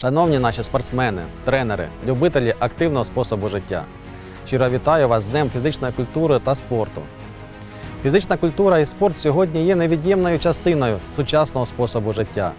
Шановні наші спортсмени, тренери, любителі активного способу життя. Щиро вітаю вас з Днем фізичної культури та спорту. Фізична культура і спорт сьогодні є невід'ємною частиною сучасного способу життя,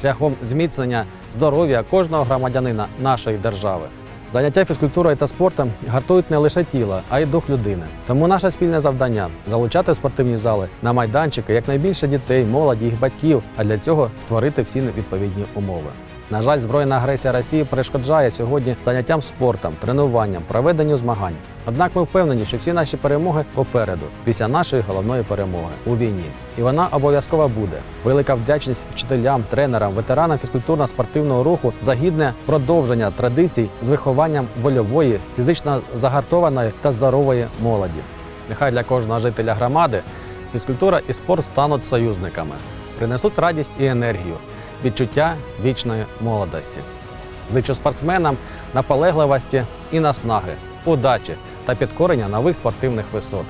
шляхом зміцнення здоров'я кожного громадянина нашої держави. Заняття фізкультурою та спортом гартують не лише тіло, а й дух людини. Тому наше спільне завдання залучати спортивні зали на майданчики якнайбільше дітей, молоді, їх батьків, а для цього створити всі відповідні умови. На жаль, збройна агресія Росії перешкоджає сьогодні заняттям спортом, тренуванням, проведенню змагань. Однак ми впевнені, що всі наші перемоги попереду, після нашої головної перемоги у війні. І вона обов'язково буде. Велика вдячність вчителям, тренерам, ветеранам фізкультурно-спортивного руху за гідне продовження традицій з вихованням вольової, фізично загартованої та здорової молоді. Нехай для кожного жителя громади фізкультура і спорт стануть союзниками, принесуть радість і енергію, відчуття вічної молодості. Зичу спортсменам наполегливості і наснаги, удачі та підкорення нових спортивних висот.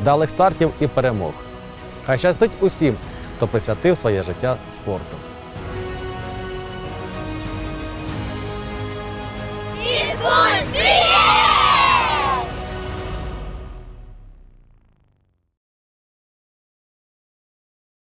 Далих стартів і перемог. Хай щастить усім, хто присвятив своє життя спорту.